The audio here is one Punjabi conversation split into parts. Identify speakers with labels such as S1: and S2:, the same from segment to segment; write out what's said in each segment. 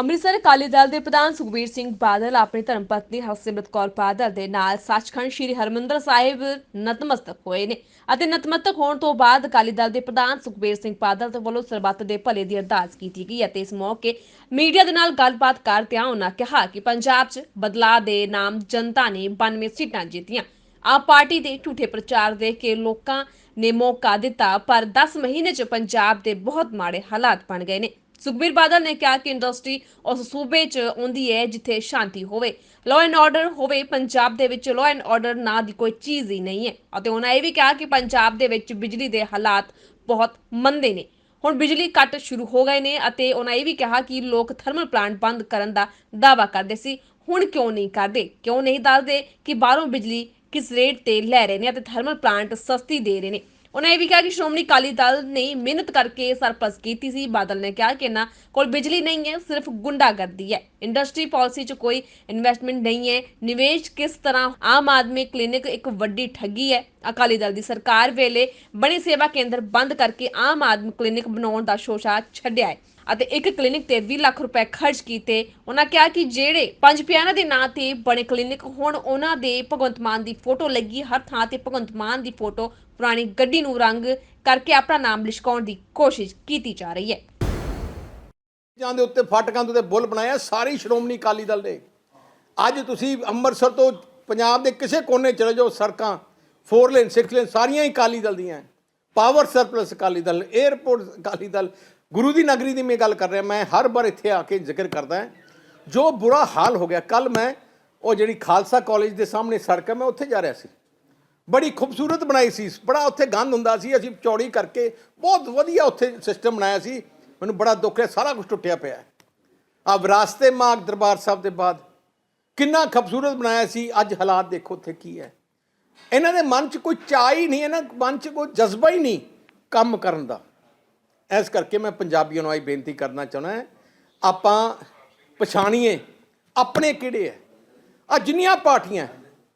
S1: ਅੰਮ੍ਰਿਤਸਰ ਅਕਾਲੀ ਦਲ ਦੇ ਪ੍ਰਧਾਨ ਸੁਖਬੀਰ ਸਿੰਘ ਬਾਦਲ ਆਪਣੀ ਧਰਮ ਪਤਨੀ ਹਰਸਿਮਰਤ ਕੌਰ ਬਾਦਲ ਦੇ ਨਾਲ ਸੱਚਖੰਡ ਸ੍ਰੀ ਹਰਮੰਦਰ ਸਾਹਿਬ ਨਤਮਸਤਕ ਹੋਏ ਨੇ ਅਤੇ ਨਤਮਸਤਕ ਹੋਣ ਤੋਂ ਬਾਅਦ ਅਕਾਲੀ ਦਲ ਦੇ ਪ੍ਰਧਾਨ ਸੁਖਬੀਰ ਸਿੰਘ ਬਾਦਲ ਦੇ ਵੱਲੋਂ ਸਰਬੱਤ ਦੇ ਭਲੇ ਦੀ ਅਰਦਾਸ ਕੀਤੀ ਗਈ ਅਤੇ ਇਸ ਮੌਕੇ ਮੀਡੀਆ ਦੇ ਨਾਲ ਗੱਲਬਾਤ ਕਰਦਿਆਂ ਉਹਨਾਂ ਕਿਹਾ ਕਿ ਪੰਜਾਬ 'ਚ ਬਦਲਾਅ ਦੇ ਨਾਮ ਜਨਤਾ ਨੇ 92 ਸੀਟਾਂ ਜਿੱਤੀਆਂ। ਆਪ ਪਾਰਟੀ ਦੇ ਝੂਠੇ ਪ੍ਰਚਾਰ ਦੇ ਕੇ ਲੋਕਾਂ ਨੇ ਮੌਕਾ ਦਿੱਤਾ, ਪਰ 10 ਮਹੀਨੇ 'ਚ ਪੰਜਾਬ ਦੇ ਬਹੁਤ ਮਾੜੇ ਹਾਲਾਤ ਬਣ ਗਏ ਨੇ। ਸੁਖਬੀਰ ਬਾਦਲ ਨੇ ਕਿਹਾ ਕਿ ਇੰਡਸਟਰੀ ਉਸ ਸੂਬੇ 'ਚ ਆਉਂਦੀ ਹੈ ਜਿੱਥੇ ਸ਼ਾਂਤੀ ਹੋਵੇ। ਲਾਅ ਐਂਡ ਆਰਡਰ ਹੋਵੇ, ਪੰਜਾਬ ਦੇ ਵਿੱਚ ਲਾਅ ਐਂਡ ਆਰਡਰ ਨਾਂ ਦੀ ਕੋਈ ਚੀਜ਼ ਹੀ ਨਹੀਂ ਹੈ। ਅਤੇ ਉਹਨਾਂ ਇਹ ਵੀ ਕਿਹਾ ਕਿ ਪੰਜਾਬ ਦੇ ਵਿੱਚ ਬਿਜਲੀ ਦੇ ਹਾਲਾਤ ਬਹੁਤ ਮੰਦੇ ਨੇ। ਹੁਣ ਬਿਜਲੀ ਕੱਟ ਸ਼ੁਰੂ ਹੋ ਗਏ ਨੇ ਅਤੇ ਉਹਨਾਂ ਇਹ ਵੀ ਕਿਹਾ ਕਿ ਲੋਕ ਥਰਮਲ ਪਲਾਂਟ ਬੰਦ ਕਰਨ ਦਾ ਦਾਅਵਾ ਕਰਦੇ ਸੀ। ਹੁਣ ਕਿਉਂ ਨਹੀਂ ਕਰਦੇ? ਕਿਉਂ ਨਹੀਂ ਦੱਸਦੇ ਕਿ ਬਾਹਰੋਂ ਬਿਜਲੀ ਕਿਸ ਰੇਟ ਤੇ ਲੈ ਰਹੇ ਨੇ ਅਤੇ ਥਰਮਲ ਪਲਾਂਟ ਸਸਤੀ ਦੇ ਰਹੇ ਨੇ? ਉਹਨਾਂ ਇਹ ਵੀ ਕਿਹਾ ਕਿ ਸ਼੍ਰੋਮਣੀ ਅਕਾਲੀ ਦਲ ਨੇ ਮਿਹਨਤ ਕਰਕੇ ਸਰਪਲਸ ਕੀਤੀ ਸੀ। ਬਾਦਲ ਨੇ ਕਿਹਾ ਕਿ ਇਹਨਾਂ ਕੋਲ ਬਿਜਲੀ ਨਹੀਂ ਹੈ, ਸਿਰਫ ਗੁੰਡਾਗਰਦੀ ਹੈ। ਇੰਡਸਟਰੀ ਪਾਲਿਸੀ 'ਚ ਕੋਈ ਇਨਵੈਸਟਮੈਂਟ ਨਹੀਂ ਹੈ। ਨਿਵੇਸ਼ ਕਿਸ ਤਰ੍ਹਾਂ? ਆਮ ਆਦਮੀ ਕਲੀਨਿਕ ਇੱਕ ਵੱਡੀ ਠੱਗੀ ਹੈ। ਅਕਾਲੀ ਦਲ ਦੀ ਸਰਕਾਰ ਵੇਲੇ ਬਣੇ ਸੇਵਾ ਕੇਂਦਰ ਬੰਦ ਕਰਕੇ ਆਮ ਆਦਮੀ ਕਲੀਨਿਕ ਬਣਾਉਣ ਦਾ ਸ਼ੋਸ਼ਾ ਛੱਡਿਆ ਹੈ। ਅਤੇ ਇੱਕ ਕਲੀਨਿਕ ਤੇ 20 ਲੱਖ ਰੁਪਏ ਖਰਚ ਕੀਤੇ। ਉਹਨਾਂ ਕਿਹਾ ਕਿ ਜਿਹੜੇ ਪੰਜ ਪਿਆਰਿਆਂ ਦੇ ਨਾਂ ਤੇ ਬਣੇ ਕਲੀਨਿਕ, ਹੁਣ ਉਹਨਾਂ ਦੇ ਭਗਵੰਤ ਮਾਨ ਦੀ ਫੋਟੋ ਲੱਗੀ। ਹਰ ਥਾਂ ਤੇ ਭਗਵੰਤ ਮਾਨ ਦੀ ਫੋਟੋ, ਪੁਰਾਣੀ ਗੱਡੀ ਨੂੰ ਰੰਗ ਕਰਕੇ ਆਪਣਾ ਨਾਮ ਲਿਸ਼ਕਾਉਣ ਦੀ ਕੋਸ਼ਿਸ਼ ਕੀਤੀ ਜਾ ਰਹੀ ਹੈ।
S2: ਜਾਂ ਦੇ ਉੱਤੇ ਫਾਟਕਾਂ ਦੇ ਉੱਤੇ ਬੁੱਲ ਬਣਾਇਆ, ਸਾਰੀ ਸ਼੍ਰੋਮਣੀ ਅਕਾਲੀ ਦਲ ਨੇ। ਅੱਜ ਤੁਸੀਂ ਅੰਮ੍ਰਿਤਸਰ ਤੋਂ ਪੰਜਾਬ ਦੇ ਕਿਸੇ ਕੋਨੇ ਚਲੇ ਜਾਓ, ਸੜਕਾਂ 4 ਲੇਨ 6 ਲੇਨ ਸਾਰੀਆਂ ਹੀ ਅਕਾਲੀ ਦਲ ਦੀਆਂ। Power surplus Akali Dal airport Akali Dal ਗੁਰੂ ਦੀ ਨਗਰੀ ਦੀ ਮੈਂ ਗੱਲ ਕਰ ਰਿਹਾ, ਮੈਂ ਹਰ ਵਾਰ ਇੱਥੇ ਆ ਕੇ ਜ਼ਿਕਰ ਕਰਦਾ ਜੋ ਬੁਰਾ ਹਾਲ ਹੋ ਗਿਆ ਕੱਲ ਮੈਂ ਉਹ ਜਿਹੜੀ ਖਾਲਸਾ ਕਾਲਜ ਦੇ ਸਾਹਮਣੇ ਸੜਕ ਹੈ, ਮੈਂ ਉੱਥੇ ਜਾ ਰਿਹਾ ਸੀ। ਬੜੀ ਖੂਬਸੂਰਤ ਬਣਾਈ ਸੀ। ਬੜਾ ਉੱਥੇ ਗੰਦ ਹੁੰਦਾ ਸੀ, ਅਸੀਂ ਚੌੜੀ ਕਰਕੇ ਬਹੁਤ ਵਧੀਆ ਉੱਥੇ ਸਿਸਟਮ ਬਣਾਇਆ ਸੀ। ਮੈਨੂੰ ਬੜਾ ਦੁੱਖ ਹੈ, ਸਾਰਾ ਕੁਝ ਟੁੱਟਿਆ ਪਿਆ ਹੈ। ਆ ਵਿਰਾਸਤੇ ਮਾਗ ਦਰਬਾਰ ਸਾਹਿਬ ਦੇ ਬਾਅਦ। ਕਿੰਨਾ ਖੂਬਸੂਰਤ ਬਣਾਇਆ ਸੀ, ਅੱਜ ਹਾਲਾਤ ਦੇਖੋ ਉੱਥੇ ਕੀ ਹੈ। ਇਹਨਾਂ ਦੇ ਮਨ 'ਚ ਕੋਈ ਚਾਹ ਹੀ ਨਹੀਂ, ਇਹਨਾਂ ਮਨ 'ਚ ਕੋਈ ਜਜ਼ਬਾ ਹੀ ਨਹੀਂ ਕੰਮ ਕਰਨ ਦਾ। ਇਸ ਕਰਕੇ ਮੈਂ ਪੰਜਾਬੀਆਂ ਨੂੰ ਆਈ ਬੇਨਤੀ ਕਰਨਾ ਚਾਹੁੰਦਾ ਆਪਾਂ ਪਛਾਣੀਏ, ਆਪਣੇ ਕਿਹੜੇ ਹੈ ਆ ਜਿੰਨੀਆਂ ਪਾਰਟੀਆਂ,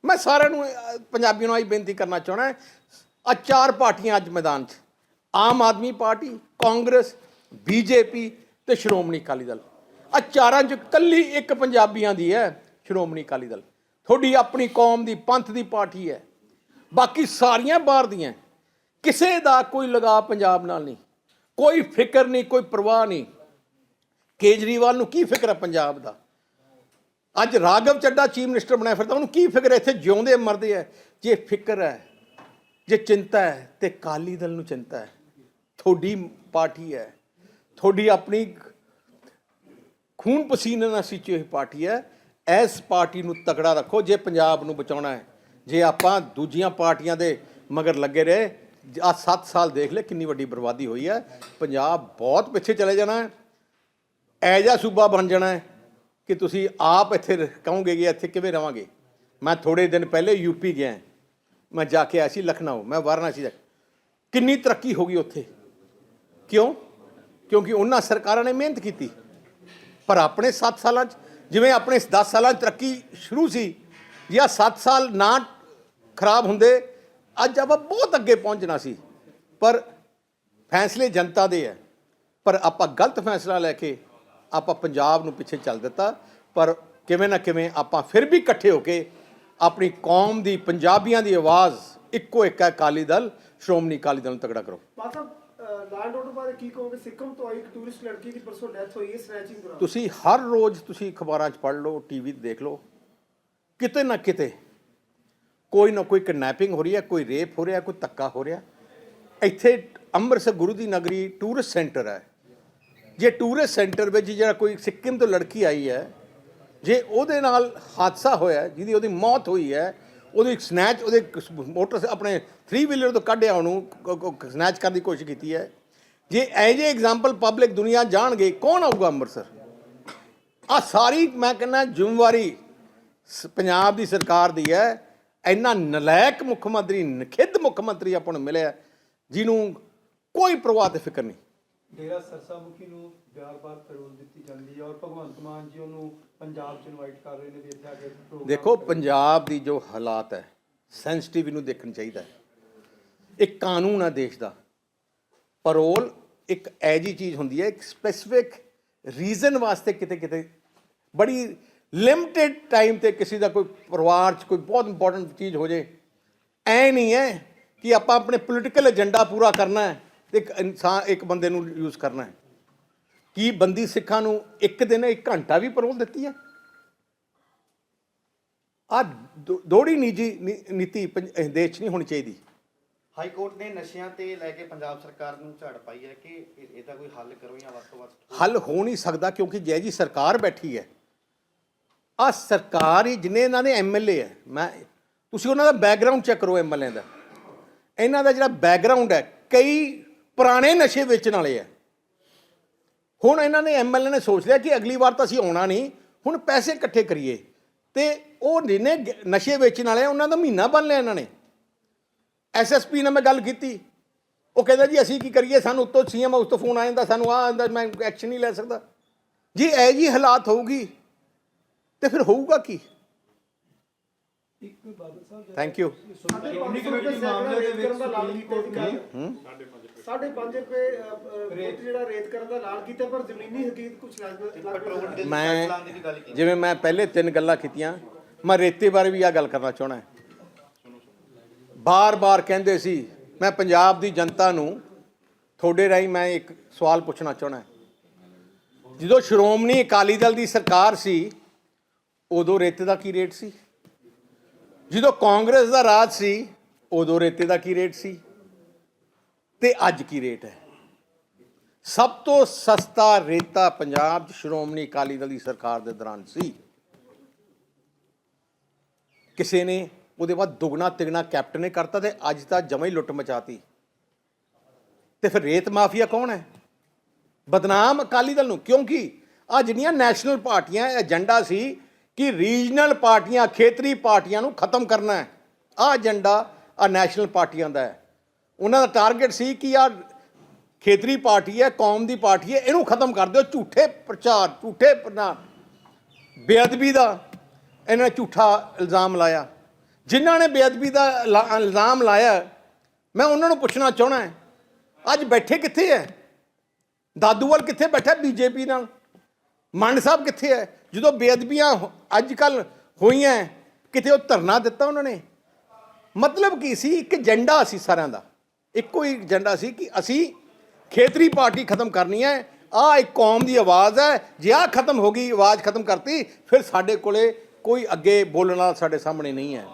S2: ਮੈਂ ਸਾਰਿਆਂ ਨੂੰ ਪੰਜਾਬੀਆਂ ਨੂੰ ਆਈ ਬੇਨਤੀ ਕਰਨਾ ਚਾਹੁੰਦਾ ਆ ਚਾਰ ਪਾਰਟੀਆਂ ਅੱਜ ਮੈਦਾਨ 'ਚ, ਆਮ ਆਦਮੀ ਪਾਰਟੀ, ਕਾਂਗਰਸ, ਬੀਜੇਪੀ ਤੇ ਸ਼੍ਰੋਮਣੀ ਅਕਾਲੀ ਦਲ। ਆ ਚਾਰਾਂ 'ਚ ਕੱਲੀ ਇੱਕ ਪੰਜਾਬੀਆਂ ਦੀ ਹੈ, ਸ਼੍ਰੋਮਣੀ ਅਕਾਲੀ ਦਲ। ਤੁਹਾਡੀ ਆਪਣੀ ਕੌਮ ਦੀ ਪੰਥ ਦੀ ਪਾਰਟੀ ਹੈ, ਬਾਕੀ ਸਾਰੀਆਂ ਬਾਹਰ ਦੀਆਂ, ਕਿਸੇ ਦਾ ਕੋਈ ਲਗਾਅ ਪੰਜਾਬ ਨਾਲ ਨਹੀਂ। ਕੋਈ ਫਿਕਰ ਨਹੀਂ, ਕੋਈ ਪਰਵਾਹ ਨਹੀਂ। ਕੇਜਰੀਵਾਲ ਨੂੰ ਕੀ ਫਿਕਰ ਹੈ ਪੰਜਾਬ ਦਾ? ਅੱਜ ਰਾਘਵ ਚੱਡਾ ਚੀਫ ਮਿਨਿਸਟਰ ਬਣਾਇਆ ਫਿਰਦਾ, ਉਹਨੂੰ ਕੀ ਫਿਕਰ ਹੈ ਇੱਥੇ ਜਿਉਂਦੇ ਮਰਦੇ ਹੈ ਜੇ ਫਿਕਰ ਹੈ ਜੇ ਚਿੰਤਾ ਹੈ ਤੇ ਕਾਲੀ ਦਲ ਨੂੰ ਚਿੰਤਾ ਹੈ ਤੁਹਾਡੀ ਪਾਰਟੀ ਹੈ ਤੁਹਾਡੀ ਆਪਣੀ ਖੂਨ ਪਸੀਨੇ ਨਾਲ ਸਿੱਚੀ ਹੋਈ ਪਾਰਟੀ ਹੈ ਇਸ ਪਾਰਟੀ ਨੂੰ ਤਕੜਾ ਰੱਖੋ, ਜੇ ਪੰਜਾਬ ਨੂੰ ਬਚਾਉਣਾ ਹੈ। ਜੇ ਆਪਾਂ ਦੂਜੀਆਂ ਪਾਰਟੀਆਂ ਦੇ ਮਗਰ ਲੱਗੇ ਰਹੇ ਆ 7 ਸਾਲ ਦੇਖ ਲੈ ਕਿੰਨੀ ਵੱਡੀ ਬਰਬਾਦੀ ਹੋਈ ਹੈ। ਪੰਜਾਬ ਬਹੁਤ ਪਿੱਛੇ ਚਲੇ ਜਾਣਾ ਹੈ। ਐਜਾ ਸੂਬਾ ਬਣ ਜਾਣਾ ਹੈ ਕਿ ਤੁਸੀਂ ਆਪ ਇੱਥੇ ਕਹੋਗੇ ਕਿ ਇੱਥੇ ਕਿਵੇਂ ਰਵਾਂਗੇ। ਮੈਂ ਥੋੜੇ ਦਿਨ ਪਹਿਲੇ ਯੂਪੀ ਗਿਆ ਮੈਂ ਜਾ ਕੇ ਆਇਆ ਸੀ ਲਖਨਊ, ਮੈਂ ਵਾਰਾਣਸੀ ਜਾ ਕਿੰਨੀ ਤਰੱਕੀ ਹੋ ਗਈ ਉੱਥੇ। ਕਿਉਂ? ਕਿਉਂਕਿ ਉਹਨਾਂ ਸਰਕਾਰਾਂ ਨੇ ਮਿਹਨਤ ਕੀਤੀ। ਪਰ ਆਪਣੇ 7 ਸਾਲਾਂ 'ਚ, ਜਿਵੇਂ ਆਪਣੇ 10 ਸਾਲਾਂ 'ਚ ਤਰੱਕੀ ਸ਼ੁਰੂ ਸੀ, ਜਾਂ 7 ਸਾਲ ਨਾ ਖਰਾਬ ਹੁੰਦੇ ਅੱਜ ਆਪਾਂ ਬਹੁਤ ਅੱਗੇ ਪਹੁੰਚਣਾ ਸੀ। ਪਰ ਫੈਸਲੇ ਜਨਤਾ ਦੇ ਹੈ ਪਰ ਆਪਾਂ ਗਲਤ ਫੈਸਲਾ ਲੈ ਕੇ ਆਪਾਂ ਪੰਜਾਬ ਨੂੰ ਪਿੱਛੇ ਚੱਲ ਦਿੱਤਾ। ਪਰ ਕਿਵੇਂ ਨਾ ਕਿਵੇਂ ਆਪਾਂ ਫਿਰ ਵੀ ਇਕੱਠੇ ਹੋ ਕੇ ਆਪਣੀ ਕੌਮ ਦੀ ਪੰਜਾਬੀਆਂ ਦੀ ਆਵਾਜ਼ ਇੱਕੋ ਇੱਕ ਹੈ ਅਕਾਲੀ ਦਲ ਸ਼੍ਰੋਮਣੀ ਅਕਾਲੀ ਦਲ ਨੂੰ ਤਗੜਾ ਕਰੋ।
S3: ਮਾਤਾ ਲਾਂਡ ਆਰਡਰ ਬਾਰੇ ਕੀ ਕਹੋਗੇ? ਸਿੱਕਮ ਤੋਂ ਆਈ ਇੱਕ ਟੂਰਿਸਟ ਲੜਕੀ ਦੀ ਪਰਸੋਂ ਡੈਥ ਹੋਈ ਹੈ ਸਨੈਚਿੰਗ ਦੌਰਾਨ।
S2: ਤੁਸੀਂ ਹਰ ਰੋਜ਼ ਤੁਸੀਂ ਅਖਬਾਰਾਂ 'ਚ ਪੜ੍ਹ ਲਓ ਟੀਵੀ 'ਤੇ ਦੇਖ ਲਓ। ਕਿਤੇ ਨਾ ਕਿਤੇ ਕੋਈ ਨਾ ਕੋਈ ਕਿਡਨੈਪਿੰਗ ਹੋ ਰਹੀ ਹੈ, ਕੋਈ ਰੇਪ ਹੋ ਰਿਹਾ, ਕੋਈ ਧੱਕਾ ਹੋ ਰਿਹਾ। ਇੱਥੇ ਅੰਮ੍ਰਿਤਸਰ ਗੁਰੂ ਦੀ ਨਗਰੀ ਟੂਰਿਸਟ ਸੈਂਟਰ ਹੈ। ਜੇ ਟੂਰਿਸਟ ਸੈਂਟਰ ਵਿੱਚ ਜਿਹੜਾ ਕੋਈ ਸਿੱਕਿਮ ਤੋਂ ਲੜਕੀ ਆਈ ਹੈ, ਜੇ ਉਹਦੇ ਨਾਲ ਹਾਦਸਾ ਹੋਇਆ, ਜਿਹਦੀ ਉਹਦੀ ਮੌਤ ਹੋਈ ਹੈ, ਉਹਦੀ ਸਨੈਚ ਉਹਦੇ ਮੋਟਰ ਆਪਣੇ 3 ਵੀਲਰ ਤੋਂ ਕੱਢਿਆ, ਉਹਨੂੰ ਸਨੈਚ ਕਰਨ ਦੀ ਕੋਸ਼ਿਸ਼ ਕੀਤੀ ਹੈ। ਜੇ ਐਜ ਏ ਐਗਜ਼ਾਮਪਲ ਪਬਲਿਕ ਦੁਨੀਆ ਜਾਣਗੇ, ਕੌਣ ਆਊਗਾ ਅੰਮ੍ਰਿਤਸਰ? ਆ ਸਾਰੀ, ਮੈਂ ਕਹਿੰਦਾ, ਜ਼ਿੰਮੇਵਾਰੀ ਸ- ਪੰਜਾਬ ਦੀ ਸਰਕਾਰ ਦੀ ਹੈ। ਇੰਨਾ ਨਲਾਇਕ ਮੁੱਖ ਮੰਤਰੀ ਨਖਿੱਧ ਮੁੱਖ ਮੰਤਰੀ ਆਪਾਂ ਨੂੰ ਮਿਲਿਆ ਜਿਹਨੂੰ ਕੋਈ ਪ੍ਰਵਾਹ ਤੇ ਫਿਕਰ ਨਹੀਂ।
S4: ਡੇਰਾ ਸਰਸਾ ਮੁਖੀ ਨੂੰ ਬਿਆਰ-ਬਾਰ ਪੈਰੋਲ ਦਿੱਤੀ ਜਾਂਦੀ ਹੈ ਔਰ ਭਗਵੰਤ ਮਾਨ ਜੀ ਉਹਨੂੰ ਪੰਜਾਬ 'ਚ ਇਨਵਾਈਟ ਕਰ ਰਹੇ ਨੇ ਵੀ ਇੱਥੇ ਆ ਕੇ
S2: ਦੇਖੋ ਪੰਜਾਬ ਦੀ ਜੋ ਹਾਲਾਤ ਹੈ ਸੈਂਸਿਟਿਵ ਨੂੰ ਦੇਖਣਾ ਚਾਹੀਦਾ ਹੈ। ਇੱਕ ਕਾਨੂੰਨ ਹੈ ਦੇਸ਼ ਦਾ। ਪਰੋਲ ਇੱਕ ਐਜੀ ਚੀਜ਼ ਹੁੰਦੀ ਹੈ ਇੱਕ ਸਪੈਸਿਫਿਕ ਰੀਜ਼ਨ ਵਾਸਤੇ ਕਿਤੇ ਕਿਤੇ ਬੜੀ ਲਿਮਟਿਡ ਟਾਈਮ ਤੇ ਕਿਸੇ ਦਾ ਕੋਈ ਪਰਿਵਾਰ 'ਚ ਕੋਈ ਬਹੁਤ ਇੰਪੋਰਟੈਂਟ ਚੀਜ਼ ਹੋ ਜੇ ਐ ਨਹੀਂ ਹੈ ਕਿ ਆਪਾਂ ਆਪਣੇ ਪੋਲੀਟੀਕਲ ਏਜੰਡਾ ਪੂਰਾ ਕਰਨਾ ਹੈ ਤੇ ਇੱਕ ਇਨਸਾਨ ਇੱਕ ਬੰਦੇ ਨੂੰ ਯੂਜ਼ ਕਰਨਾ ਹੈ। ਕੀ ਬੰਦੀ ਸਿੱਖਾਂ ਨੂੰ ਇੱਕ ਦਿਨ ਇੱਕ ਘੰਟਾ ਵੀ ਪਰੋਲ ਦਿੱਤੀ ਹੈ? ਆ ਦੋੜੀ ਨਿੱਜੀ ਨੀਤੀ ਦੇਸ਼ 'ਚ ਨਹੀਂ ਹੋਣੀ ਚਾਹੀਦੀ।
S5: ਹਾਈ ਕੋਰਟ ਨੇ ਨਸ਼ਿਆਂ ਤੇ ਲੈ ਕੇ ਪੰਜਾਬ ਸਰਕਾਰ ਨੂੰ ਝਾੜ ਪਾਈ ਹੈ ਕਿ ਇਹ- ਇਹਦਾ ਕੋਈ ਹੱਲ ਕਰੋ ਜਾਂ ਵੱਧ ਤੋਂ ਵੱਧ
S2: ਹੱਲ ਹੋ ਨਹੀਂ ਸਕਦਾ ਕਿਉਂਕਿ ਜੈ ਜੀ ਸਰਕਾਰ ਬੈਠੀ ਹੈ। ਆ ਸਰਕਾਰ ਹੀ ਜਿੰਨੇ ਇਹਨਾਂ ਦੇ ਐਮਐਲਏ ਹੈ ਮੈਂ ਤੁਸੀਂ ਉਹਨਾਂ ਦਾ ਬੈਕਗ੍ਰਾਉਂਡ ਚੈੱਕ ਕਰੋ ਐਮਐਲਏ ਦਾ। ਇਹਨਾਂ ਦਾ ਜਿਹੜਾ ਬੈਕਗ੍ਰਾਉਂਡ ਹੈ ਕਈ ਪੁਰਾਣੇ ਨਸ਼ੇ ਵੇਚਣ ਵਾਲੇ ਹੈ। ਹੁਣ ਇਹਨਾਂ ਨੇ ਐਮਐਲਏ ਨੇ ਸੋਚ ਲਿਆ ਕਿ ਅਗਲੀ ਵਾਰ ਤਾਂ ਅਸੀਂ ਆਉਣਾ ਨਹੀਂ ਹੁਣ ਪੈਸੇ ਇਕੱਠੇ ਕਰੀਏ। ਤੇ ਉਹ ਜਿਹਨੇ ਨਸ਼ੇ ਵੇਚਣ ਵਾਲੇ ਆ, ਉਹਨਾਂ ਦਾ ਮਹੀਨਾ ਬੰਨ ਲਿਆ ਇਹਨਾਂ ਨੇ। ਐਸਐਸਪੀ ਨਾਲ ਮੈਂ ਗੱਲ ਕੀਤੀ। ਉਹ ਕਹਿੰਦਾ ਜੀ ਅਸੀਂ ਕੀ ਕਰੀਏ? ਸਾਨੂੰ ਉੱਤੋਂ ਸੀਐਮ ਹਾਊਸ ਤੋਂ ਫੋਨ ਆ ਜਾਂਦਾ ਸਾਨੂੰ ਆ ਆਂਦਾ ਮੈਂ ਐਕਸ਼ਨ ਨਹੀਂ ਲੈ ਸਕਦਾ। ਜੀ ਇਹ ਜੀ ਹਾਲਾਤ ਹੋਊਗੀ ਤੇ ਫਿਰ ਹੋਊਗਾ ਕੀ? ਥੈਂਕ ਯੂ
S3: ਸਾਡੇ 500 ਰੁਪਏ ਸੈਕੜਾ ਰੇਤ ਕਰਨ ਦਾ ਐਲਾਨ ਕੀਤਾ ਸੀ ਕੱਲ੍ਹ। ਸਾਢੇ ਪੰਜ ਰੁਪਏ ਅ, ਅ, ਫੁੱਟ ਜਿਹੜਾ ਰੇਤ ਕਰਨ ਦਾ ਐਲਾਨ ਕੀਤਾ ਪਰ ਜ਼ਮੀਨੀ ਹਕੀਕਤ ਕੁਝ ਲੱਗ
S5: ਪੈਟਰੋਲ ਡੀਜ਼ਲ
S2: ਮੈਂ
S5: ਚਲਾਉਣ ਦੀ ਵੀ ਗੱਲ ਕੀਤੀ।
S2: ਜਿਵੇਂ ਮੈਂ ਪਹਿਲੇ ਤਿੰਨ ਗੱਲਾਂ ਕੀਤੀਆਂ ਮੈਂ ਰੇਤੇ ਬਾਰੇ ਵੀ ਆ ਗੱਲ ਕਰਨਾ ਚਾਹਣਾ ਬਾਰ-ਬਾਰ ਕਹਿੰਦੇ ਸੀ ਮੈਂ ਪੰਜਾਬ ਦੀ ਜਨਤਾ ਨੂੰ ਤੁਹਾਡੇ ਰਾਹੀਂ ਮੈਂ ਇੱਕ ਸਵਾਲ ਪੁੱਛਣਾ ਚਾਹਣਾ ਜਦੋਂ ਸ਼੍ਰੋਮਣੀ ਅਕਾਲੀ ਦਲ ਦੀ ਸਰਕਾਰ ਸੀ ਉਦੋਂ ਰੇਤੇ ਦਾ ਕੀ ਰੇਟ ਸੀ? ਜਦੋਂ ਕਾਂਗਰਸ ਦਾ ਰਾਜ ਸੀ, ਉਦੋਂ ਰੇਤੇ ਦਾ ਕੀ ਰੇਟ ਸੀ? ਤੇ ਅੱਜ ਕੀ ਰੇਟ ਹੈ? ਸਭ ਤੋਂ ਸਸਤਾ ਰੇਤਾ ਪੰਜਾਬ 'ਚ ਸ਼੍ਰੋਮਣੀ ਅਕਾਲੀ ਦਲ ਦੀ ਸਰਕਾਰ ਦੇ ਦੌਰਾਨ ਸੀ। ਕਿਸੇ ਨੇ ਉਹਦੇ ਬਾਅਦ ਦੁਗਣਾ ਤਿਗਣਾ ਕੈਪਟਨ ਨੇ ਕਰਤਾ ਤੇ ਅੱਜ ਤਾਂ ਜਮਾ ਹੀ ਲੁੱਟ ਮਚਾਤੀ। ਤੇ ਫਿਰ ਰੇਤ ਮਾਫੀਆ ਕੌਣ ਹੈ? ਬਦਨਾਮ ਅਕਾਲੀ ਦਲ ਨੂੰ। ਕਿਉਂਕਿ ਆ ਜਿਹੜੀਆਂ ਨੈਸ਼ਨਲ ਪਾਰਟੀਆਂ ਏਜੰਡਾ ਸੀ ਕਿ ਰੀਜਨਲ ਪਾਰਟੀਆਂ, ਖੇਤਰੀ ਪਾਰਟੀਆਂ ਨੂੰ ਖਤਮ ਕਰਨਾ ਹੈ। ਆ ਏਜੰਡਾ ਆ ਨੈਸ਼ਨਲ ਪਾਰਟੀਆਂ ਦਾ ਹੈ। ਉਹਨਾਂ ਦਾ ਟਾਰਗੇਟ ਸੀ ਕਿ ਆ ਖੇਤਰੀ ਪਾਰਟੀ ਹੈ, ਕੌਮ ਦੀ ਪਾਰਟੀ ਹੈ, ਇਹਨੂੰ ਖਤਮ ਕਰ ਦਿਓ। ਝੂਠੇ ਪ੍ਰਚਾਰ, ਝੂਠੇ ਪ੍ਰਨਾ ਬੇਅਦਬੀ ਦਾ ਇਹਨਾਂ ਨੇ ਝੂਠਾ ਇਲਜ਼ਾਮ ਲਾਇਆ। ਜਿਨ੍ਹਾਂ ਨੇ ਬੇਅਦਬੀ ਦਾ ਇਲਾ- ਇਲਜ਼ਾਮ ਲਾਇਆ, ਮੈਂ ਉਹਨਾਂ ਨੂੰ ਪੁੱਛਣਾ ਚਾਹਣਾ ਅੱਜ ਬੈਠੇ ਕਿੱਥੇ ਹੈ? ਦਾਦੂਵਾਲ ਕਿੱਥੇ ਬੈਠਾ ਬੀਜੇਪੀ ਨਾਲ। ਮੰਡ ਸਾਹਿਬ ਕਿੱਥੇ ਹੈ? ਜਦੋਂ ਬੇਅਦਬੀਆਂ ਅੱਜ ਕੱਲ ਹੋਈਆਂ, ਕਿਤੇ ਉਹ ਧਰਨਾ ਦਿੱਤਾ ਉਹਨਾਂ ਨੇ। ਮਤਲਬ ਕੀ ਸੀ? ਇੱਕ ਏਜੰਡਾ ਸੀ ਸਾਰਿਆਂ ਦਾ। ਇੱਕੋ ਹੀ ਏਜੰਡਾ ਸੀ ਕਿ ਅਸੀਂ ਖੇਤਰੀ ਪਾਰਟੀ ਖਤਮ ਕਰਨੀ ਹੈ। ਆ ਇੱਕ ਕੌਮ ਦੀ ਆਵਾਜ਼ ਹੈ। ਜੇ ਆ ਖਤਮ ਹੋ ਗਈ, ਆਵਾਜ਼ ਖਤਮ ਕਰਤੀ, ਫਿਰ ਸਾਡੇ ਕੋਲੇ ਕੋਈ ਅੱਗੇ ਬੋਲਣ ਵਾਲਾ ਸਾਡੇ ਸਾਹਮਣੇ ਨਹੀਂ ਹੈ।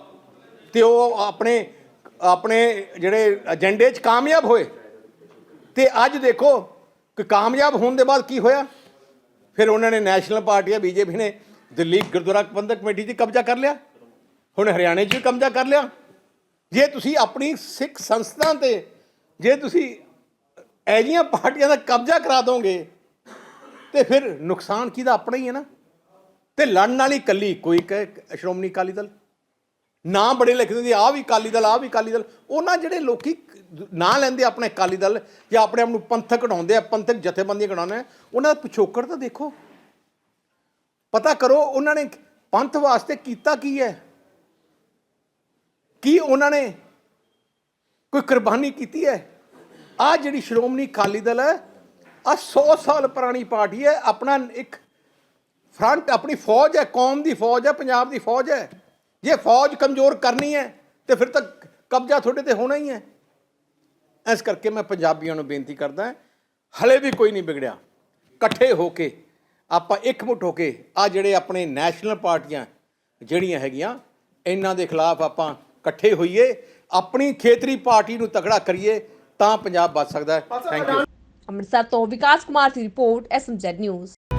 S2: ਤੇ ਉਹ ਆਪਣੇ ਆਪਣੇ ਜਿਹੜੇ ਏਜੰਡੇ 'ਚ ਕਾਮਯਾਬ ਹੋਏ। ਤੇ ਅੱਜ ਦੇਖੋ ਕਿ ਕਾਮਯਾਬ ਹੋਣ ਦੇ ਬਾਅਦ ਕੀ ਹੋਇਆ? ਫਿਰ ਉਹਨਾਂ ਨੇ ਨੈਸ਼ਨਲ ਪਾਰਟੀ ਬੀਜੇਪੀ ਨੇ ਦਿੱਲੀ ਗੁਰਦੁਆਰਾ ਪ੍ਰਬੰਧਕ ਕਮੇਟੀ 'ਚ ਕਬਜ਼ਾ ਕਰ ਲਿਆ। ਹੁਣ ਹਰਿਆਣੇ 'ਚ ਵੀ ਕਬਜ਼ਾ ਕਰ ਲਿਆ। ਜੇ ਤੁਸੀਂ ਆਪਣੀ ਸਿੱਖ ਸੰਸਥਾ ਤੇ, ਜੇ ਤੁਸੀਂ ਐਜੀਆਂ ਪਾਰਟੀਆਂ ਦਾ ਕਬਜ਼ਾ ਕਰਾ ਦੋਗੇ, ਤੇ ਫਿਰ ਨੁਕਸਾਨ ਕਿਹਦਾ? ਆਪਣਾ ਹੀ ਹੈ ਨਾ। ਤੇ ਲੜਨ ਵਾਲੀ ਕੱਲੀ ਕੋਈ ਕ- ਸ਼੍ਰੋਮਣੀ ਅਕਾਲੀ ਦਲ। ਨਾਂ ਬੜੇ ਲਿਖਦੇ ਨੇ ਆ ਵੀ ਅਕਾਲੀ ਦਲ ਆ ਵੀ ਅਕਾਲੀ ਦਲ। ਉਹਨਾਂ ਜਿਹੜੇ ਲੋਕੀ ਨਾਂ ਲੈਂਦੇ ਆਪਣੇ ਅਕਾਲੀ ਦਲ ਜਾਂ ਆਪਣੇ ਆਪ ਨੂੰ ਪੰਥਕ ਕਢਾਉਂਦੇ ਆ, ਪੰਥਕ ਜਥੇਬੰਦੀਆਂ ਕਢਾਉਂਦੇ ਆ, ਉਹਨਾਂ ਦਾ ਪਿਛੋਕੜ ਤਾਂ ਦੇਖੋ। ਪਤਾ ਕਰੋ, ਉਹਨਾਂ ਨੇ ਪੰਥ ਵਾਸਤੇ ਕੀਤਾ ਕੀ ਹੈ? ਕੀ ਉਹਨਾਂ ਨੇ ਕੋਈ ਕੁਰਬਾਨੀ ਕੀਤੀ ਹੈ? ਆ ਜਿਹੜੀ ਸ਼੍ਰੋਮਣੀ ਅਕਾਲੀ ਦਲ ਹੈ ਆ 100 ਸਾਲ ਪੁਰਾਣੀ ਪਾਰਟੀ ਹੈ, ਆਪਣਾ ਇੱਕ ਫਰੰਟ ਆਪਣੀ ਫੌਜ ਹੈ, ਕੌਮ ਦੀ ਫੌਜ ਹੈ, ਪੰਜਾਬ ਦੀ ਫੌਜ ਹੈ। ਜੇ ਫੌਜ ਕਮਜ਼ੋਰ ਕਰਨੀ ਹੈ ਤੇ ਫਿਰ ਤਾਂ ਕਬਜ਼ਾ ਤੁਹਾਡੇ ਤੇ ਹੋਣਾ ਹੀ ਹੈ। ਇਸ ਕਰਕੇ ਮੈਂ ਪੰਜਾਬੀਆਂ ਨੂੰ ਬੇਨਤੀ ਕਰਦਾ ਹਾਂ, ਹਲੇ ਵੀ ਕੋਈ ਨਹੀਂ ਵਿਗੜਿਆ। ਇਕੱਠੇ ਹੋ ਕੇ ਆਪਾਂ ਇਕਮੁੱਠ ਹੋ ਕੇ ਆ ਜਿਹੜੇ ਆਪਣੇ ਨੈਸ਼ਨਲ ਪਾਰਟੀਆਂ ਜਿਹੜੀਆਂ ਹੈਗੀਆਂ ਇਹਨਾਂ ਦੇ ਖਿਲਾਫ ਆਪਾਂ ਇਕੱਠੇ ਹੋਈਏ ਆਪਣੀ ਖੇਤਰੀ ਪਾਰਟੀ ਨੂੰ ਤਕੜਾ ਕਰੀਏ ਤਾਂ ਪੰਜਾਬ ਬਚ ਸਕਦਾ ਹੈ। ਥੈਂਕ ਯੂ
S1: ਅੰਮ੍ਰਿਤਸਰ ਤੋਂ ਵਿਕਾਸ ਕੁਮਾਰ ਦੀ ਰਿਪੋਰਟ ਐਸਐਮਜ਼ੈਡ ਨਿਊਜ਼